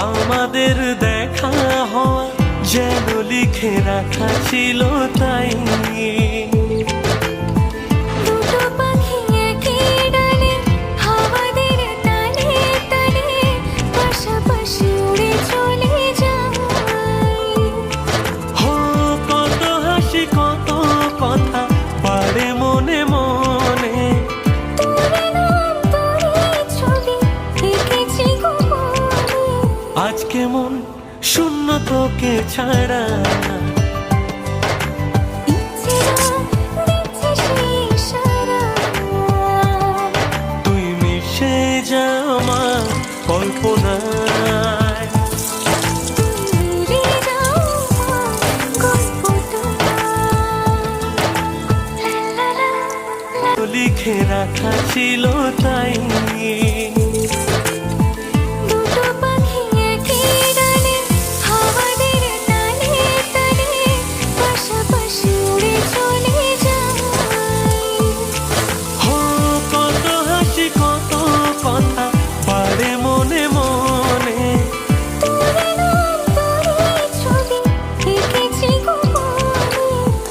আমাদের দেখা হওয়া যেন লিখে রাখা ছিল তাই আজকে মন শূন্য তোকে ছাড়া। তুই মিশে যা আমার কল্পনা লিখে রাখা ছিল তাই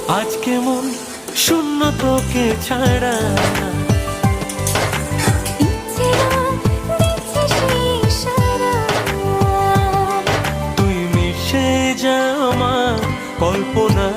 আজ কেমন শূন্য তোকে ছাড়া। তুই মিশে যা আমার কল্পনা।